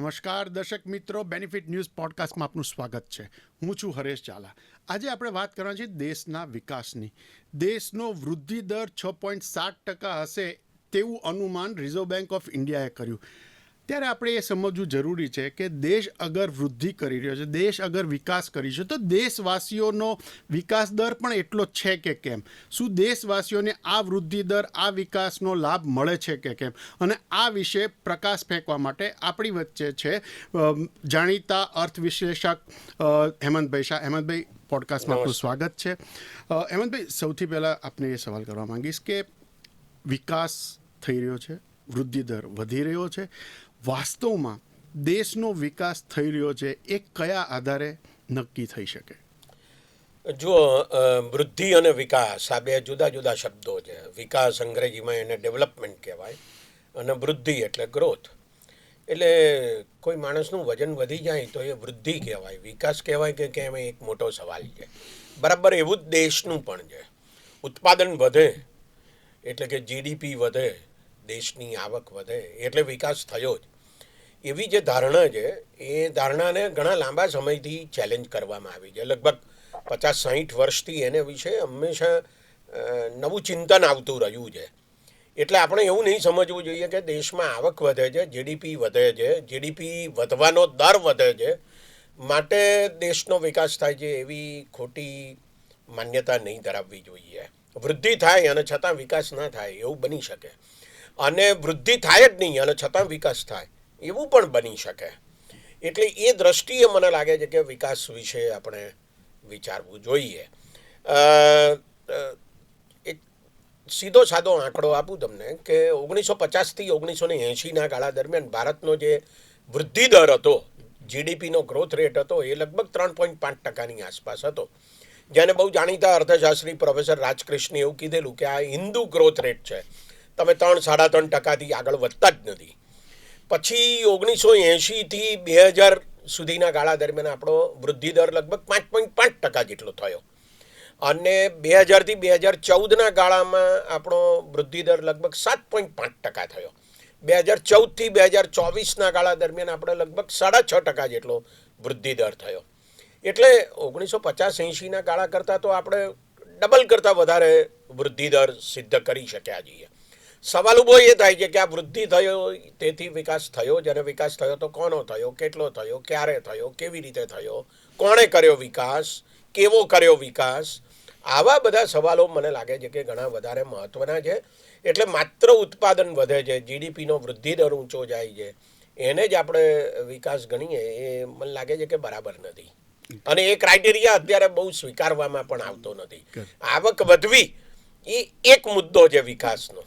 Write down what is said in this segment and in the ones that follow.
નમસ્કાર, દર્શક મિત્રો. બેનિફિટ ન્યૂઝ પોડકાસ્ટમાં આપનું સ્વાગત છે. હું છું હરેશ ઝાલા. આજે આપણે વાત કરવાની છે દેશના વિકાસની. દેશનો વૃદ્ધિ દર છ પોઈન્ટ સાત ટકા હશે તેવું અનુમાન રિઝર્વ બેંક ઓફ ઇન્ડિયાએ કર્યું. ત્યારે આપણે એ સમજવું જરૂરી છે કે દેશ અગર વૃદ્ધિ કરી રહ્યો છે દેશ અગર વિકાસ કરી છે તો દેશવાસીઓનો વિકાસ દર પણ એટલો જ છે કે કેમ? શું દેશવાસીઓને આ વૃદ્ધિ દર આ વિકાસનો લાભ મળે છે કે કેમ? અને આ વિશે પ્રકાશ ફેંકવા માટે આપણી વચ્ચે છે જાણીતા અર્થ વિશ્લેષક હેમંતભાઈ શાહ. હેમંતભાઈ પોડકાસ્ટમાં આપનું સ્વાગત છે. હેમંતભાઈ સૌથી પહેલાં આપને એ સવાલ કરવા માંગીશ કે વિકાસ થઈ રહ્યો છે વૃદ્ધિ દર વધી રહ્યો છે વાસ્તવમાં દેશનો વિકાસ થઈ રહ્યો છે, એ કયા આધારે નક્કી થઈ શકે? જો વૃદ્ધિ અને વિકાસ, આ બે જુદા જુદા શબ્દો છે. વિકાસ અંગ્રેજીમાં એને ડેવલપમેન્ટ કહેવાય અને વૃદ્ધિ એટલે ગ્રોથ. એટલે કોઈ માણસનું વજન વધી જાય તો એ વૃદ્ધિ કહેવાય. વિકાસ કહેવાય કે કેમ એક મોટો સવાલ છે. બરાબર એવું જ દેશનું પણ છે. ઉત્પાદન વધે એટલે કે જીડીપી વધે, દેશની આવક વધે, એટલે વિકાસ થયો જ. એવી જે ધારણા છે, એ ધારણાને ઘણા લાંબા સમયથી ચેલેન્જ કરવામાં આવી છે. લગભગ પચાસ સાહીઠ વર્ષથી એને વિશે હંમેશા નવું ચિંતન આવતું રહ્યું છે. એટલે આપણે એવું નહીં સમજવું જોઈએ કે દેશમાં આવક વધે છે જીડીપી વધે છે જીડીપી વધવાનો દર વધે છે, માટે દેશનો વિકાસ થાય છે એવી ખોટી માન્યતા નહીં ધરાવવી જોઈએ. વૃદ્ધિ થાય અને છતાં વિકાસ ના થાય એવું બની શકે. અને વૃદ્ધિ થાય જ નહીં અને છતાં વિકાસ થાય. એવું પણ બની શકે. એટલે એ દ્રષ્ટિએ મને લાગે છે કે વિકાસ વિશે આપણે વિચારવું જોઈએ. એક સીધો સાદો આંકડો આપું તમને કે ઓગણીસો પચાસથી ઓગણીસો ને એંશીના ગાળા દરમિયાન ભારતનો જે વૃદ્ધિ દર હતો જીડીપીનો ગ્રોથ રેટ હતો, એ લગભગ ત્રણ પોઈન્ટ પાંચ ટકાની આસપાસ હતો. જેને બહુ જાણીતા અર્થશાસ્ત્રી પ્રોફેસર રાજકૃષ્ણે એવું કીધેલું કે આ હિન્દુ ગ્રોથ રેટ છે. તમે ત્રણ, સાડા ત્રણ ટકાથી આગળ વધતા જ નથી. પછી ઓગણીસો એંશીથી બે હજાર સુધીના ગાળા દરમિયાન આપણો વૃદ્ધિ દર લગભગ પાંચ પોઈન્ટ પાંચ ટકા જેટલો થયો. અને બે હજારથી બે હજાર ચૌદના ગાળામાં આપણો વૃદ્ધિ દર લગભગ સાત પોઈન્ટ પાંચ ટકા થયો. બે હજાર ચૌદથી બે હજાર ચોવીસના ગાળા દરમિયાન આપણે લગભગ સાડા છ ટકા જેટલો વૃદ્ધિ દર થયો. એટલે ઓગણીસો પચાસ એંશીના ગાળા કરતાં તો આપણે ડબલ કરતાં વધારે વૃદ્ધિ દર સિદ્ધ કરી શક્યા છીએ. સવાલ ઊભો એ થાય છે કે આ વૃદ્ધિ થયો તેથી વિકાસ થયો જેને વિકાસ થયો તો કોનો થયો કેટલો થયો ક્યારે થયો કેવી રીતે થયો કોણે કર્યો વિકાસ કેવો કર્યો વિકાસ? આવા બધા સવાલો મને લાગે છે કે ઘણા વધારે મહત્ત્વના છે. એટલે માત્ર ઉત્પાદન વધે છે જીડીપીનો વૃદ્ધિ દર ઊંચો જાય છે એને જ આપણે વિકાસ ગણીએ એ મને લાગે છે કે બરાબર નથી. અને એ ક્રાઇટેરિયા અત્યારે બહુ સ્વીકારવામાં પણ આવતો નથી. આવક વધવી એ એક મુદ્દો છે વિકાસનો.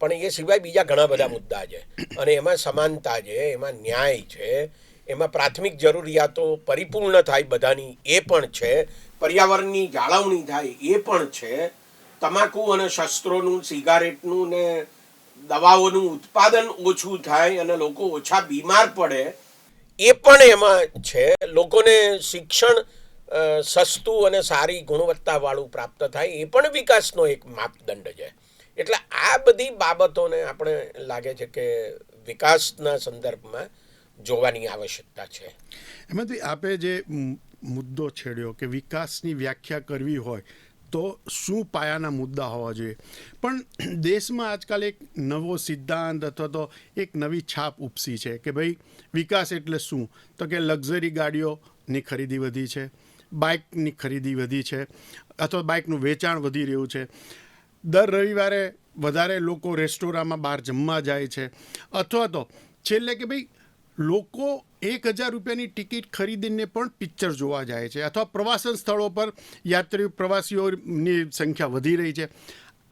પણ એ સિવાય બીજા ઘણા બધા મુદ્દા છે. અને એમાં સમાનતા છે, એમાં ન્યાય છે, એમાં પ્રાથમિક જરૂરિયાતો પરિપૂર્ણ થાય બધાની એ પણ છે, પર્યાવરણની જાળવણી થાય એ પણ છે, તમાકુ અને શસ્ત્રોનું, સિગારેટનું ને દવાઓનું ઉત્પાદન ઓછું થાય અને લોકો ઓછા બીમાર પડે, એ પણ એમાં છે. લોકોને શિક્ષણ સસ્તું અને સારી ગુણવત્તાવાળું પ્રાપ્ત થાય એ પણ વિકાસનો એક માપદંડ છે. એટલે આ બધી બાબતોને આપણે લાગે છે કે વિકાસના સંદર્ભમાં જોવાની આવશ્યકતા છે. એમાંથી આપે જે મુદ્દો છેડ્યો કે વિકાસની વ્યાખ્યા કરવી હોય, તો શું પાયાના મુદ્દા હોવા જોઈએ? પણ દેશમાં આજકાલ એક નવો સિદ્ધાંત અથવા તો એક નવી છાપ ઉપસી છે કે ભાઈ વિકાસ એટલે શું? તો કે લક્ઝરી ગાડીઓની ખરીદી વધી છે, બાઇકની ખરીદી વધી છે, અથવા બાઇકનું વેચાણ વધી રહ્યું છે. દર રવિવારે વધારે લોકો રેસ્ટોરાંમાં બહાર જમવા જાય છે. અથવા તો છેલ્લે કે ભાઈ, લોકો એક હજાર રૂપિયાની ટિકિટ ખરીદીને પણ પિક્ચર જોવા જાય છે અથવા પ્રવાસન સ્થળો પર યાત્રી પ્રવાસીઓની સંખ્યા વધી રહી છે.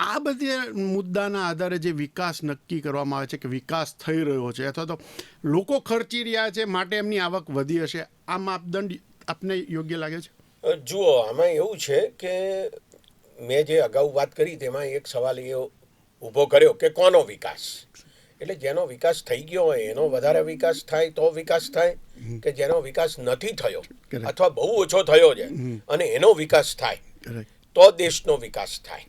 આ બધી મુદ્દાના આધારે જે વિકાસ નક્કી કરવામાં આવે છે કે વિકાસ થઈ રહ્યો છે અથવા તો લોકો ખર્ચી રહ્યા છે માટે એમની આવક વધી હશે, આ માપદંડ આપને યોગ્ય લાગે છે? જુઓ, આમાં એવું છે કે મેં જે અગાઉ વાત કરી તેમાં એક સવાલ એ ઊભો કર્યો કે કોનો વિકાસ? એટલે જેનો વિકાસ થઈ ગયો હોય એનો વધારે વિકાસ થાય તો વિકાસ થાય કે જેનો વિકાસ નથી થયો અથવા બહુ ઓછો થયો છે અને એનો વિકાસ થાય તો દેશનો વિકાસ થાય.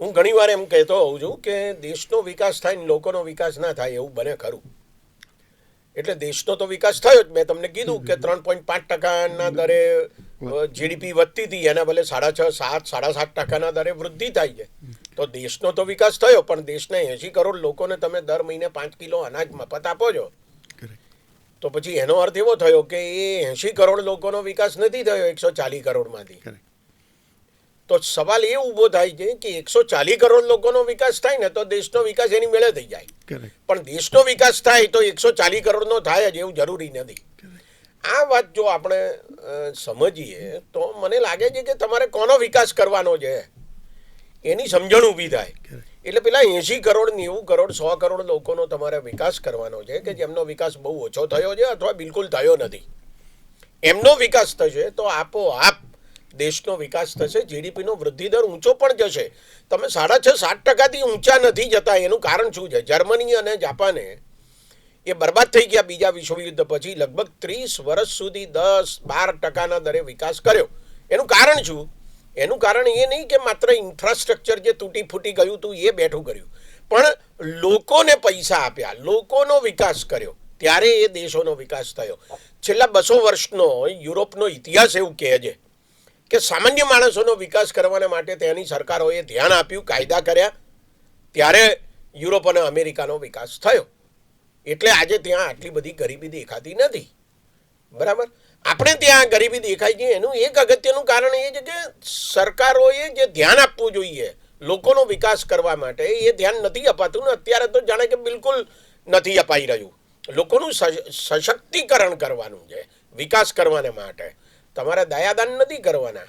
હું હું ઘણીવાર એમ કહેતો હોઉં છું કે દેશનો વિકાસ થાય ને લોકોનો વિકાસ ના થાય એવું બને ખરું. એટલે દેશનો તો વિકાસ થયો જ. મેં તમને કીધું કે ત્રણ પોઈન્ટ પાંચ ટકાના દરે જીડીપી વધતી હતી એના બદલે સાડા છ સાત સાડા સાત ટકાના દરે વૃદ્ધિ થાય છે. તો દેશનો તો વિકાસ થયો પણ દેશના એંશી કરોડ લોકોને તમે દર મહિને પાંચ કિલો અનાજ મફત આપો છો. તો પછી એનો અર્થ એવો થયો કે એ એંશી કરોડ લોકોનો વિકાસ નથી થયો એકસો ચાલીસ કરોડમાંથી. તો સવાલ એ ઊભો થાય છે કે એકસો ચાલીસ કરોડ લોકોનો વિકાસ થાય ને તો દેશનો વિકાસ એની મેળે થઈ જાય. પણ દેશનો વિકાસ થાય તો એકસો ચાલીસ કરોડનો થાય જ એવું જરૂરી નથી. આ વાત જો આપણે સમજીએ તો મને લાગે છે કે તમારે કોનો વિકાસ કરવાનો છે? એની સમજણ ઊભી થાય. એટલે પેલા એંશી કરોડ નેવું કરોડ સો કરોડ લોકોનો તમારે વિકાસ કરવાનો છે કે જેમનો વિકાસ બહુ ઓછો થયો છે અથવા બિલકુલ થયો નથી. એમનો વિકાસ થશે તો આપોઆપ દેશનો વિકાસ થશે જીડીપીનો વૃદ્ધિ દર ઊંચો પણ જશે. તમે સાડા છ સાત ટકાથી ઊંચા નથી જતા એનું કારણ શું છે? જર્મની અને જાપાને એ બરબાદ થઈ ગયા બીજા વિશ્વયુદ્ધ પછી લગભગ ત્રીસ વર્ષ સુધી દસ બાર ટકાના દરે વિકાસ કર્યો. એનું કારણ શું? એનું કારણ એ નહીં કે માત્ર ઇન્ફ્રાસ્ટ્રક્ચર જે તૂટી ફૂટી ગયું હતું એ બેઠું કર્યું. પણ લોકોને પૈસા આપ્યા, લોકોનો વિકાસ કર્યો. ત્યારે એ દેશોનો વિકાસ થયો. છેલ્લા બસો વર્ષનો યુરોપનો ઇતિહાસ એવું કહે છે કે સામાન્ય માણસોનો વિકાસ કરવાના માટે તેની સરકારોએ ધ્યાન આપ્યું, કાયદા કર્યા. ત્યારે યુરોપ અને અમેરિકાનો વિકાસ થયો. એટલે આજે ત્યાં આટલી બધી ગરીબી દેખાતી નથી. બરાબર? આપણે ત્યાં ગરીબી દેખાય છે એનું એક અગત્યનું કારણ એ છે કે સરકારોએ જે ધ્યાન આપવું જોઈએ, લોકોનો વિકાસ કરવા માટે, એ ધ્યાન નથી અપાતું ને અત્યારે તો જાણે કે બિલકુલ નથી અપાઈ રહ્યું. લોકોનું સશ- સશક્તિકરણ કરવાનું છે, વિકાસ કરવાને માટે. તમારે દયાદાન નથી કરવાના.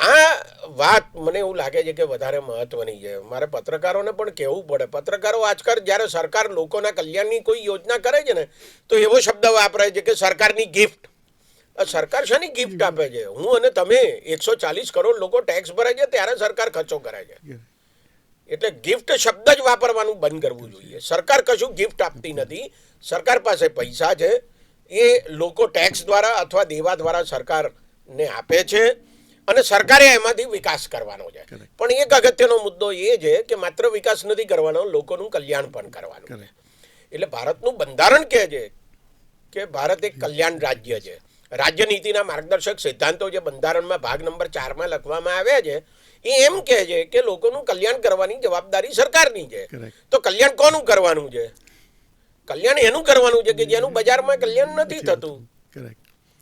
આ વાત મને એવું લાગે છે કે વધારે મહત્વની છે. મારે પત્રકારોને પણ કહેવું પડે. પત્રકારો આજકાલ જ્યારે સરકાર લોકોના કલ્યાણની કોઈ યોજના કરે છે ને તો એવો શબ્દ વાપરે છે કે સરકારની ગિફ્ટ સરકાર શાની ગિફ્ટ આપે છે? હું અને તમે એકસો ચાલીસ કરોડ લોકો ટેક્સ ભરે છે ત્યારે સરકાર ખર્ચો કરે છે. એટલે ગિફ્ટ શબ્દ જ વાપરવાનું બંધ કરવું જોઈએ. સરકાર કશું ગિફ્ટ આપતી નથી. સરકાર પાસે પૈસા છે. એ લોકો ટેક્સ દ્વારા અથવા દેવા દ્વારા સરકારને આપે છે. અને સરકારે એમાંથી વિકાસ કરવાનો છે. પણ એક અગત્યનો મુદ્દો એ છે કે માત્ર વિકાસ નથી કરવાનો લોકોનું કલ્યાણ પણ કરવાનું. એટલે ભારતનું બંધારણ કહે છે કે ભારત એક કલ્યાણ રાજ્ય છે. રાજ્યનીતિના માર્ગદર્શક સિદ્ધાંતો જે બંધારણમાં ભાગ નંબર ચારમાં લખવામાં આવ્યા છે એ એમ કહે છે કે લોકોનું કલ્યાણ કરવાની જવાબદારી સરકારની છે. તો કલ્યાણ કોનું કરવાનું છે? કલ્યાણ એનું કરવાનું છે કે જેનું બજારમાં કલ્યાણ નથી થતું.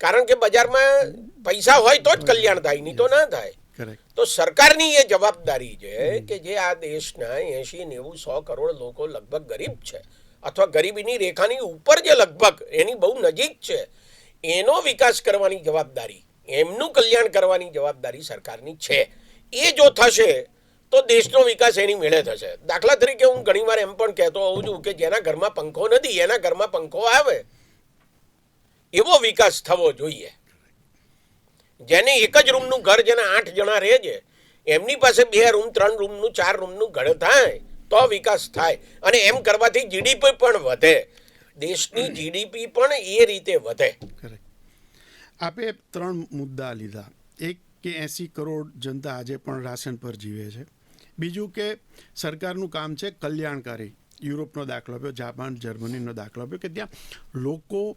કારણ કે બજારમાં પૈસા હોય તો જ કલ્યાણ થાય નહીં તો ના થાય. તો સરકારની એ જવાબદારી છે કે જે આ દેશના એંશી નેવું સો કરોડ લોકો લગભગ ગરીબ છે અથવા ગરીબીની રેખાની ઉપર જે લગભગ એની બહુ નજીક છે એનો વિકાસ કરવાની જવાબદારી એમનું કલ્યાણ કરવાની જવાબદારી સરકારની છે. એ જો થશે તો દેશનો વિકાસ એની મેળે થશે. દાખલા તરીકે હું ઘણીવાર એમ પણ કહેતો હોઉં છું કે જેના ઘરમાં પંખો નથી એના ઘરમાં પંખો આવે. એવો વિકાસ થવો જોઈએ. જેને એક જ રૂમનું ઘર જેના આઠ જણા રહે છે, એમની પાસે બે રૂમ, ત્રણ રૂમનું, ચાર રૂમનું ઘર થાય, તો વિકાસ થાય. અને એમ કરવાથી જીડીપી પણ વધે. દેશની જીડીપી પણ એ રીતે વધે. આપે ત્રણ મુદ્દા લીધા. એક કે એંસી કરોડ જનતા આજે પણ રાશન પર જીવે છે. બીજું કે સરકારનું કામ છે કલ્યાણકારી. યુરોપનો દાખલો આપ્યો, જાપાન, જર્મનીનો દાખલો આપ્યો કે ત્યાં લોકો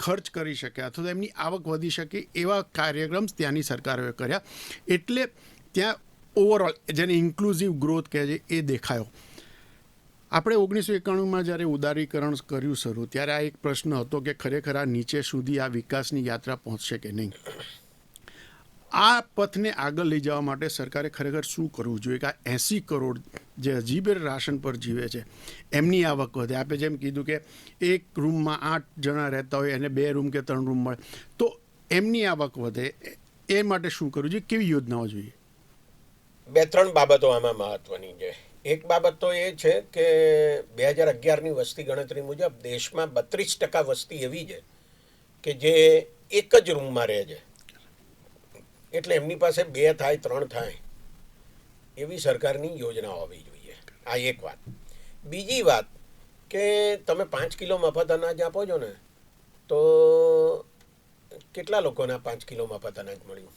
ખર્ચ કરી શકે અથવા તો એમની આવક વધી શકે એવા કાર્યક્રમ ત્યાંની સરકારોએ કર્યા. એટલે ત્યાં ઓવરઓલ જેને ઇન્ક્લુઝિવ ગ્રોથ કહે છે એ દેખાયો. આપણે ઓગણીસો એકાણુંમાં જ્યારે ઉદારીકરણ કર્યું શરૂ, ત્યારે આ એક પ્રશ્ન હતો કે ખરેખર આ નીચે સુધી આ વિકાસની યાત્રા પહોંચશે કે નહીં? આ પથને આગળ લઈ જવા માટે સરકારે ખરેખર શું કરવું જોઈએ કે આ એંસી કરોડ જે અજીબેર રાશન પર જીવે છે, એમની આવક વધે. આપે જેમ કીધું કે એક રૂમમાં આઠ જણા રહેતા હોય એને બે રૂમ કે ત્રણ રૂમ મળે, તો એમની આવક વધે. એ- માટે શું કરવું જોઈએ? કેવી યોજનાઓ જોઈએ? બે ત્રણ બાબતો આમાં મહત્વની છે. એક બાબત તો એ છે કે બે હજાર અગિયારની વસ્તી ગણતરી મુજબ દેશમાં બત્રીસ ટકા વસ્તી એવી છે કે જે એક જ રૂમમાં રહે છે. એટલે એમની પાસે બે થાય, ત્રણ થાય, એવી સરકારની યોજના હોવી જોઈએ. આ એક વાત. બીજી વાત કે તમે પાંચ કિલો મફત અનાજ આપો છો ને, તો કેટલા લોકોને પાંચ કિલો મફત અનાજ મળ્યું?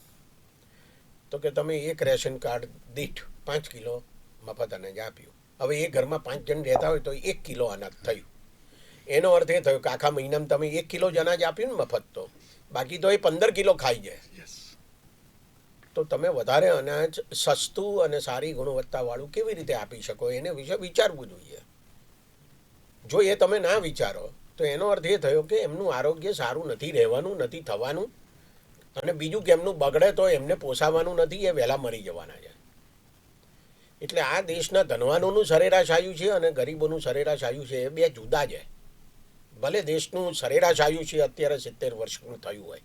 તો કે તમે એક રેશન કાર્ડ દીઠ પાંચ કિલો મફત અનાજ આપ્યું. હવે એ ઘરમાં પાંચ જણ રહેતા હોય તો એક કિલો અનાજ થયું. એનો અર્થ એ થયો કે આખા મહિનામાં તમે એક કિલો જ અનાજ આપ્યું ને મફત તો. બાકી તો એ પંદર કિલો ખાઈ જાય. તો તમે વધારે અનાજ, સસ્તું અને સારી ગુણવત્તાવાળું કેવી રીતે આપી શકો? એને વિશે વિચારવું જોઈએ. જો એ તમે ના વિચારો, તો એનો અર્થ એ થયો કે એમનું આરોગ્ય સારું નથી રહેવાનું, નથી થવાનું, અને બીજું કે એમનું બગડે તો એમને પોસાવાનું નથી, એ વહેલા મરી જવાના છે. એટલે આ દેશના ધનવાનોનું સરેરાશ આયુ છે અને ગરીબોનું સરેરાશ આયુ છે, એ બે જુદા છે. ભલે દેશનું સરેરાશ આયુ છે, અત્યારે સિત્તેર વર્ષનું થયું હોય.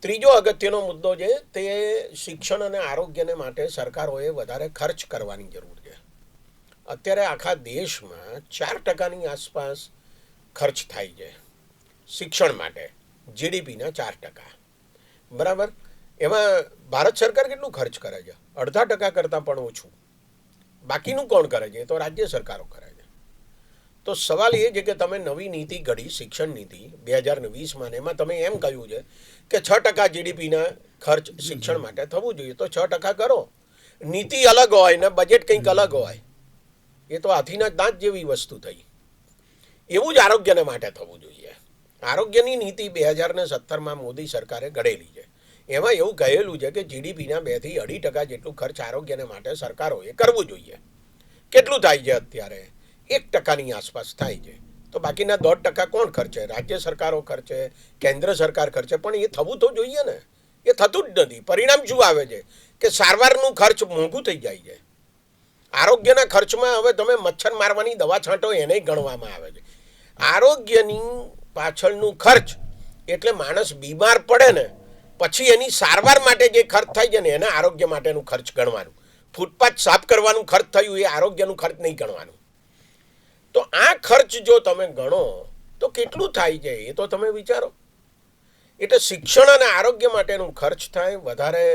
ત્રીજો અગત્યનો મુદ્દો છે તે શિક્ષણ અને આરોગ્યને માટે સરકારોએ વધારે ખર્ચ કરવાની જરૂર છે. અત્યારે આખા દેશમાં ચાર ટકાની આસપાસ ખર્ચ થાય છે શિક્ષણ માટે, જીડીપીના ચાર ટકા. બરાબર? એમાં ભારત સરકાર કેટલું ખર્ચ કરે છે? અડધા ટકા કરતાં પણ ઓછું. બાકીનું કોણ કરે છે? તો રાજ્ય સરકારો કરે. તો સવાલ એ છે કે તમે નવી નીતિ ઘડી શિક્ષણ નીતિ બે હજાર વીસમાં એમાં તમે એમ કહ્યું છે કે છ ટકા જીડીપીના ખર્ચ શિક્ષણ માટે થવું જોઈએ. તો છ ટકા કરો. નીતિ અલગ હોય ને બજેટ કંઈક અલગ હોય એ તો હાથીના દાંત જેવી વસ્તુ થઈ. એવું જ આરોગ્યને માટે થવું જોઈએ. આરોગ્યની નીતિ બે હજાર ને સત્તરમાં મોદી સરકારે ઘડેલી છે. એમાં એવું કહેલું છે કે જીડીપીના બેથી અઢી ટકા જેટલું ખર્ચ આરોગ્યને માટે સરકારોએ કરવું જોઈએ. કેટલું થાય છે અત્યારે? એક ટકાની આસપાસ થાય છે. તો બાકીના દોઢ ટકા કોણ ખર્ચે? રાજ્ય સરકારો ખર્ચે, કેન્દ્ર સરકાર ખર્ચે, પણ એ થવું તો જોઈએ ને. એ થતું જ નથી. પરિણામ શું આવે છે? કે સારવારનું ખર્ચ મોંઘું થઈ જાય છે. આરોગ્યના ખર્ચમાં હવે તમે મચ્છર મારવાની દવા છાંટો એને ગણવામાં આવે છે. આરોગ્યની પાછળનું ખર્ચ એટલે માણસ બીમાર પડે ને, પછી એની સારવાર માટે જે ખર્ચ થાય છે ને, એને આરોગ્ય માટેનું ખર્ચ ગણવાનું. ફૂટપાથ સાફ કરવાનું ખર્ચ થયું, એ આરોગ્યનું ખર્ચ નહીં ગણવાનું. તો આ ખર્ચ જો તમે ગણો, તો કેટલું થાય છે? એ તો તમે વિચારો. એટલે શિક્ષણ અને આરોગ્ય માટેનું ખર્ચ થાય, વધારે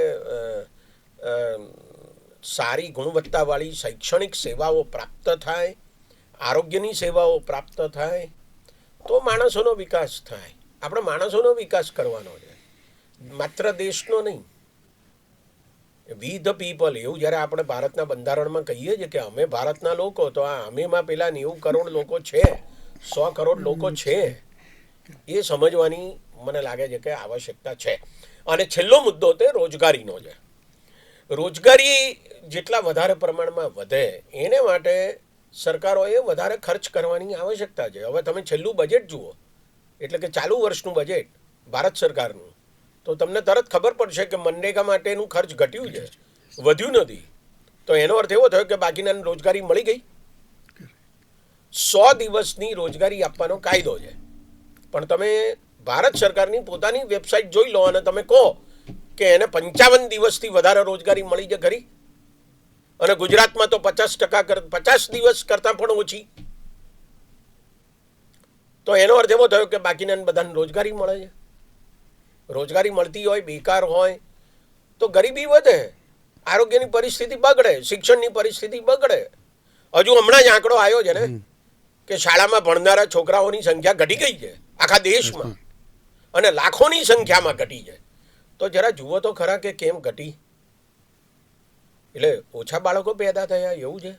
સારી ગુણવત્તાવાળી શૈક્ષણિક સેવાઓ પ્રાપ્ત થાય, આરોગ્યની સેવાઓ પ્રાપ્ત થાય, તો માણસોનો વિકાસ થાય. આપણે માણસોનો વિકાસ કરવાનો છે. માત્ર દેશનો નહીં. વી ધ પીપલ એવું જ્યારે આપણે ભારતના બંધારણમાં કહીએ છીએ કે અમે ભારતના લોકો, તો આ અમેમાં પેલા નેવું કરોડ લોકો છે, સો કરોડ લોકો છે. એ સમજવાની મને લાગે છે કે આવશ્યકતા છે. અને છેલ્લો મુદ્દો તે રોજગારીનો છે. રોજગારી જેટલા વધારે પ્રમાણમાં વધે, એને માટે સરકારોએ વધારે ખર્ચ કરવાની આવશ્યકતા છે. હવે તમે છેલ્લું બજેટ જુઓ, એટલે કે ચાલુ વર્ષનું બજેટ ભારત સરકારનું તો તમને તરત ખબર પડશે કે મનરેગા માટેનું ખર્ચ ઘટ્યું છે. વધ્યું નથી. તો એનો અર્થ એવો થયો કે બાકીના રોજગારી મળી ગઈ. સો દિવસની રોજગારી આપવાનો કાયદો છે. પણ તમે ભારત સરકારની પોતાની વેબસાઇટ જોઈ લો અને તમે કહો કે એને પંચાવન દિવસથી વધારે રોજગારી મળી છે ખરી? અને ગુજરાતમાં તો પચાસ ટકા પચાસ દિવસ કરતાં પણ ઓછી. તો એનો અર્થ એવો થયો કે બાકીના બધાને રોજગારી મળે છે. રોજગારી મળતી હોય બેકાર હોય તો ગરીબી વધે આરોગ્યની પરિસ્થિતિ બગડે શિક્ષણની પરિસ્થિતિ બગડે. હજુ હમણાં જ આંકડો આવ્યો છે ને કે શાળામાં ભણનારા છોકરાઓની સંખ્યા ઘટી ગઈ છે આખા દેશમાં. અને લાખોની સંખ્યામાં ઘટી છે. તો જરા જુઓ તો ખરા કે કેમ ઘટી. એટલે ઓછા બાળકો પેદા થયા એવું છે?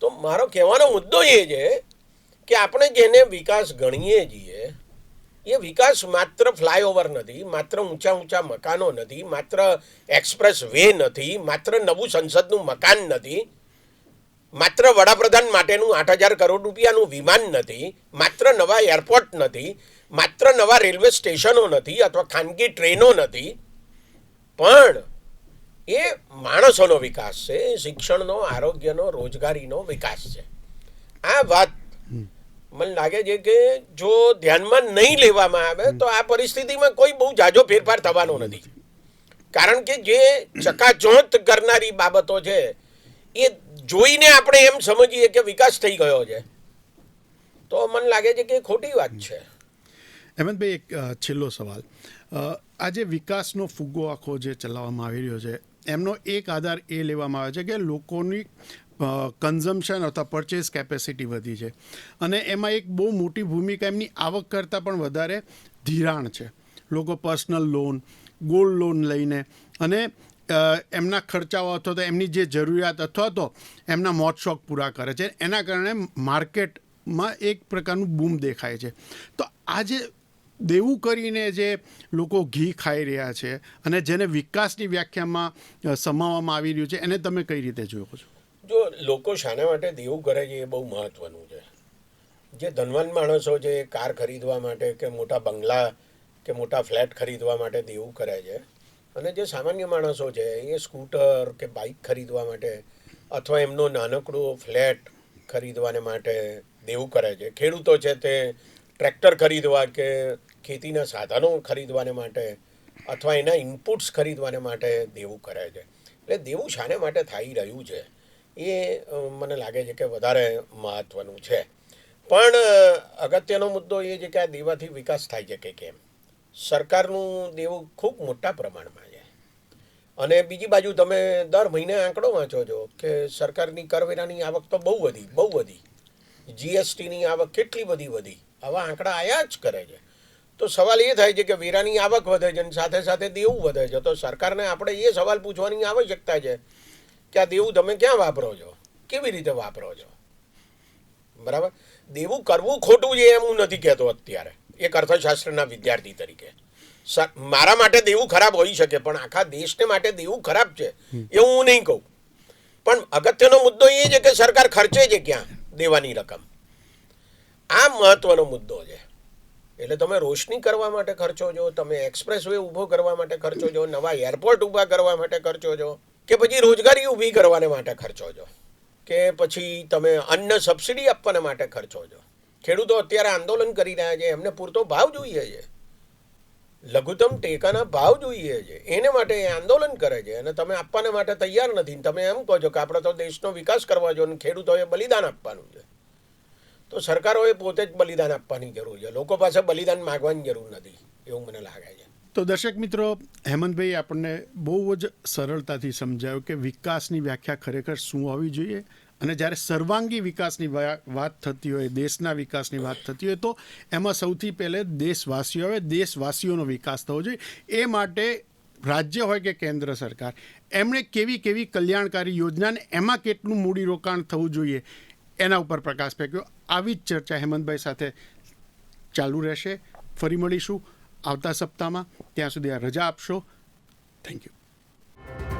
તો મારો કહેવાનો મુદ્દો એ છે કે આપણે જેને વિકાસ ગણીએ છીએ એ વિકાસ માત્ર ફ્લાયઓવર નથી, માત્ર ઊંચા ઊંચા મકાનો નથી, માત્ર એક્સપ્રેસ વે નથી, માત્ર નવું સંસદનું મકાન નથી, માત્ર વડાપ્રધાન માટેનું આઠ હજાર કરોડ રૂપિયાનું વિમાન નથી, માત્ર નવા એરપોર્ટ નથી, માત્ર નવા રેલવે સ્ટેશનો નથી અથવા ખાનગી ટ્રેનો નથી. પણ એ માણસોનો વિકાસ છે, શિક્ષણનો, આરોગ્યનો, રોજગારીનો વિકાસ છે. આ વાત મને લાગે છે કે જો ધ્યાનમાં નહીં લેવામાં આવે તો આ પરિસ્થિતિમાં કોઈ બહુ જાજો ફેરફાર થવાનો નથી. કારણ કે જે ચકાચોંત કરનારી બાબતો છે, એ જોઈને આપણે એમ સમજીએ કે વિકાસ થઈ ગયો છે. તો મને લાગે છે કે ખોટી વાત છે. હેમંતભાઈ, એક છેલ્લો સવાલ. આજે વિકાસનો ફુગ્ગો આખો જે ચલાવવામાં આવી રહ્યો છે, એમનો એક આધાર એ લેવામાં આવે છે કે લોકોની કન્ઝમ્પશન અથવા પરચેસ કેપેસિટી વધી છે. અને એમાં એક બહુ મોટી ભૂમિકા એમની આવક કરતાં પણ વધારે ધિરાણ છે. લોકો પર્સનલ લોન ગોલ્ડ લોન લઈને અને એમના ખર્ચાઓ અથવા તો એમની જે જરૂરિયાત અથવા તો એમના મોત શોખ પૂરા કરે છે. એના કારણે માર્કેટમાં એક પ્રકારનું બૂમ દેખાય છે. તો આજે દેવું કરીને જે લોકો ઘી ખાઈ રહ્યા છે અને જેને વિકાસની વ્યાખ્યામાં સમાવવામાં આવી રહ્યું છે, એને તમે કઈ રીતે જોયો છો? જો લોકો શાના માટે દેવું કરે છે, એ બહુ મહત્વનું છે. જે ધનવાન માણસો છે, એ કાર ખરીદવા માટે કે મોટા બંગલા કે મોટા ફ્લેટ ખરીદવા માટે દેવું કરે છે. અને જે સામાન્ય માણસો છે, એ સ્કૂટર કે બાઇક ખરીદવા માટે અથવા એમનો નાનકડો ફ્લેટ ખરીદવાને માટે દેવું કરે છે. ખેડૂતો છે તે ટ્રેક્ટર ખરીદવા કે ખેતીના સાધનો ખરીદવાને માટે અથવા એના ઇનપુટ્સ ખરીદવાને માટે દેવું કરે છે. એટલે દેવું શાને માટે થઈ રહ્યું છે. એ મને લાગે છે કે વધારે મહત્ત્વનું છે. પણ અગત્યનો મુદ્દો એ છે કે આ દેવાથી વિકાસ થાય છે કે કેમ? સરકારનું દેવું ખૂબ મોટા પ્રમાણમાં છે. અને બીજી બાજુ તમે દર મહિને આંકડો વાંચો છો કે સરકારની કરવેરાની આવક તો બહુ વધી બહુ વધી. જીએસટીની આવક કેટલી બધી વધી? આવા આંકડા આયા જ કરે છે. તો સવાલ એ થાય છે કે વેરાની આવક વધે છે અને સાથે સાથે દેવું વધે છે. તો સરકારને આપણે એ સવાલ પૂછવાની આવશ્યકતા છે કે આ દેવું તમે ક્યાં વાપરો છો? કેવી રીતે વાપરો છો? બરાબર? દેવું કરવું ખોટું છે એમ હું નથી કહેતો અત્યારે. એક અર્થશાસ્ત્રના વિદ્યાર્થી તરીકે. મારા માટે દેવું ખરાબ હોઈ શકે, પણ આખા દેશને માટે દેવું ખરાબ છે, એવું હું નહીં કહું. પણ અગત્યનો મુદ્દો એ છે કે સરકાર ખર્ચે છે ક્યાં દેવાની રકમ? આ મહત્વનો મુદ્દો છે. એટલે તમે રોશની કરવા માટે ખર્ચો છો, તમે એક્સપ્રેસ વે ઊભો કરવા માટે ખર્ચો છો, નવા એરપોર્ટ ઊભા કરવા માટે ખર્ચો છો. કે પછી રોજગારી ઊભી કરવાને માટે ખર્ચો છો? કે પછી તમે અન્ન સબસિડી આપવાને માટે ખર્ચો છો? ખેડૂતો અત્યારે આંદોલન કરી રહ્યા છે, એમને પૂરતો ભાવ જોઈએ છે. લઘુત્તમ ટેકાના ભાવ જોઈએ છે. એને માટે એ આંદોલન કરે છે અને તમે આપવાને માટે તૈયાર નથી. તમે એમ કહો છો કે આપણે તો દેશનો વિકાસ કરવા જો અને ખેડૂતોએ બલિદાન આપવાનું છે. તો સરકારોએ પોતે જ બલિદાન આપવાની જરૂર છે. લોકો પાસે બલિદાન માગવાની જરૂર નથી, એવું મને લાગે છે. તો દર્શક મિત્રો હેમંતભાઈ આપણને બહુ જ સરળતાથી સમજાયું કે વિકાસની વ્યાખ્યા ખરેખર શું હોવી જોઈએ અને જ્યારે સર્વાંગી વિકાસની વાત થતી હોય, દેશના વિકાસની વાત થતી હોય, તો એમાં સૌથી પહેલે દેશવાસીઓ આવે, દેશવાસીઓનો વિકાસ થવો જોઈએ. એ માટે રાજ્ય હોય કે કેન્દ્ર સરકાર, એમણે કેવી કેવી કલ્યાણકારી યોજનાને એમાં કેટલું મૂડીરોકાણ થવું જોઈએ, એના ઉપર પ્રકાશ ફેંક્યો. આવી જ ચર્ચા હેમંતભાઈ સાથે ચાલુ રહેશે. ફરી મળીશું. આવતા સપ્તાહમાં. ત્યાં સુધી આ રજા આપશો. Thank you